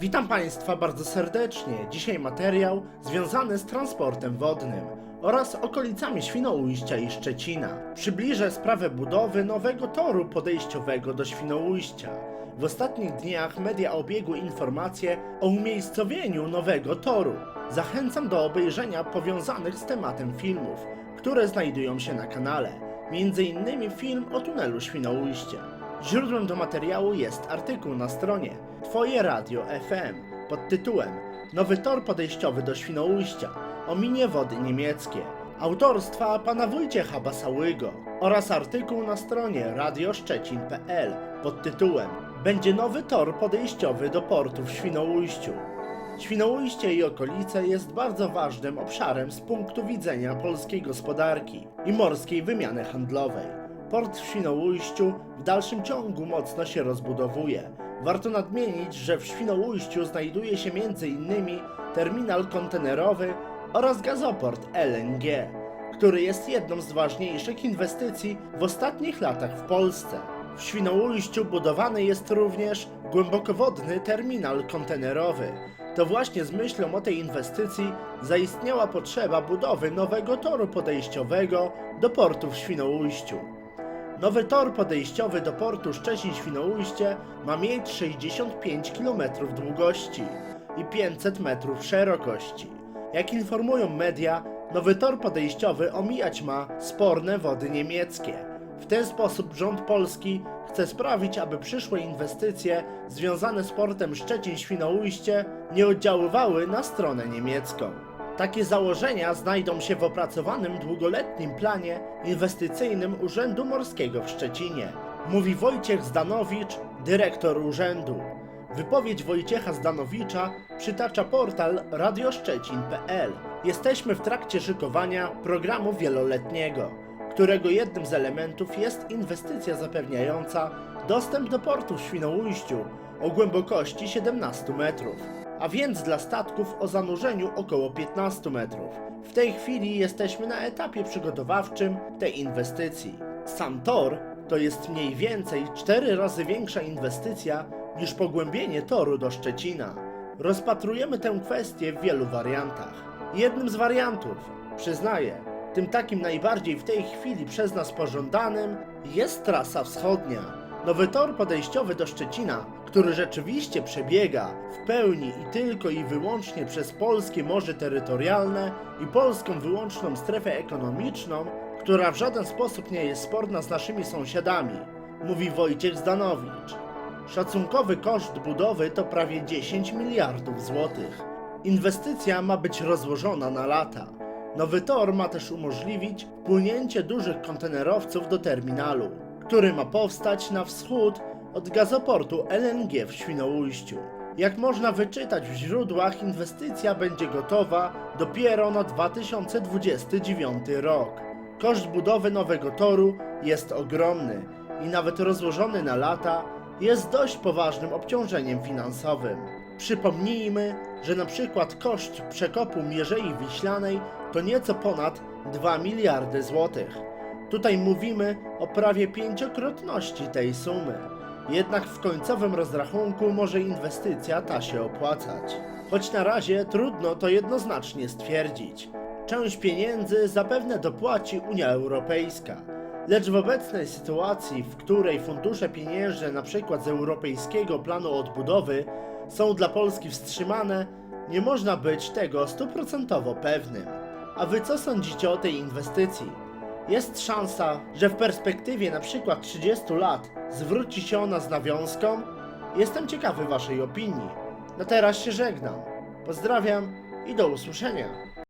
Witam Państwa bardzo serdecznie. Dzisiaj materiał związany z transportem wodnym oraz okolicami Świnoujścia i Szczecina. Przybliżę sprawę budowy nowego toru podejściowego do Świnoujścia. W ostatnich dniach media obiegły informacje o umiejscowieniu nowego toru. Zachęcam do obejrzenia powiązanych z tematem filmów, które znajdują się na kanale. Między innymi film o tunelu Świnoujścia. Źródłem do materiału jest artykuł na stronie Twoje Radio FM pod tytułem Nowy tor podejściowy do Świnoujścia o minie wody niemieckie autorstwa pana Wojciecha Basałygo oraz artykuł na stronie radioszczecin.pl pod tytułem Będzie nowy tor podejściowy do portu w Świnoujściu. Świnoujście i okolice jest bardzo ważnym obszarem z punktu widzenia polskiej gospodarki i morskiej wymiany handlowej. Port w Świnoujściu w dalszym ciągu mocno się rozbudowuje. Warto nadmienić, że w Świnoujściu znajduje się m.in. terminal kontenerowy oraz gazoport LNG, który jest jedną z ważniejszych inwestycji w ostatnich latach w Polsce. W Świnoujściu budowany jest również głębokowodny terminal kontenerowy. To właśnie z myślą o tej inwestycji zaistniała potrzeba budowy nowego toru podejściowego do portu w Świnoujściu. Nowy tor podejściowy do portu Szczecin-Świnoujście ma mieć 65 km długości i 500 metrów szerokości. Jak informują media, nowy tor podejściowy omijać ma sporne wody niemieckie. W ten sposób rząd polski chce sprawić, aby przyszłe inwestycje związane z portem Szczecin-Świnoujście nie oddziaływały na stronę niemiecką. Takie założenia znajdą się w opracowanym długoletnim planie inwestycyjnym Urzędu Morskiego w Szczecinie, mówi Wojciech Zdanowicz, dyrektor urzędu. Wypowiedź Wojciecha Zdanowicza przytacza portal radioszczecin.pl. Jesteśmy w trakcie szykowania programu wieloletniego, którego jednym z elementów jest inwestycja zapewniająca dostęp do portu w Świnoujściu o głębokości 17 metrów a więc dla statków o zanurzeniu około 15 metrów. W tej chwili jesteśmy na etapie przygotowawczym tej inwestycji. Sam tor to jest mniej więcej 4 razy większa inwestycja niż pogłębienie toru do Szczecina. Rozpatrujemy tę kwestię w wielu wariantach. Jednym z wariantów, przyznaję, tym takim najbardziej w tej chwili przez nas pożądanym jest trasa wschodnia. Nowy tor podejściowy do Szczecina, który rzeczywiście przebiega w pełni i tylko i wyłącznie przez polskie morze terytorialne i polską wyłączną strefę ekonomiczną, która w żaden sposób nie jest sporna z naszymi sąsiadami, mówi Wojciech Zdanowicz. Szacunkowy koszt budowy to prawie 10 miliardów złotych. Inwestycja ma być rozłożona na lata. Nowy tor ma też umożliwić wpłynięcie dużych kontenerowców do terminalu, który ma powstać na wschód od gazoportu LNG w Świnoujściu. Jak można wyczytać w źródłach, inwestycja będzie gotowa dopiero na 2029 rok. Koszt budowy nowego toru jest ogromny i nawet rozłożony na lata jest dość poważnym obciążeniem finansowym. Przypomnijmy, że na przykład koszt przekopu Mierzei Wiślanej to nieco ponad 2 miliardy złotych. Tutaj mówimy o prawie pięciokrotności tej sumy. Jednak w końcowym rozrachunku może inwestycja ta się opłacać. Choć na razie trudno to jednoznacznie stwierdzić. Część pieniędzy zapewne dopłaci Unia Europejska. Lecz w obecnej sytuacji, w której fundusze pieniężne np. z Europejskiego Planu Odbudowy są dla Polski wstrzymane, nie można być tego stuprocentowo pewnym. A wy co sądzicie o tej inwestycji? Jest szansa, że w perspektywie na przykład 30 lat zwróci się ona z nawiązką? Jestem ciekawy waszej opinii. Na teraz się żegnam. Pozdrawiam i do usłyszenia.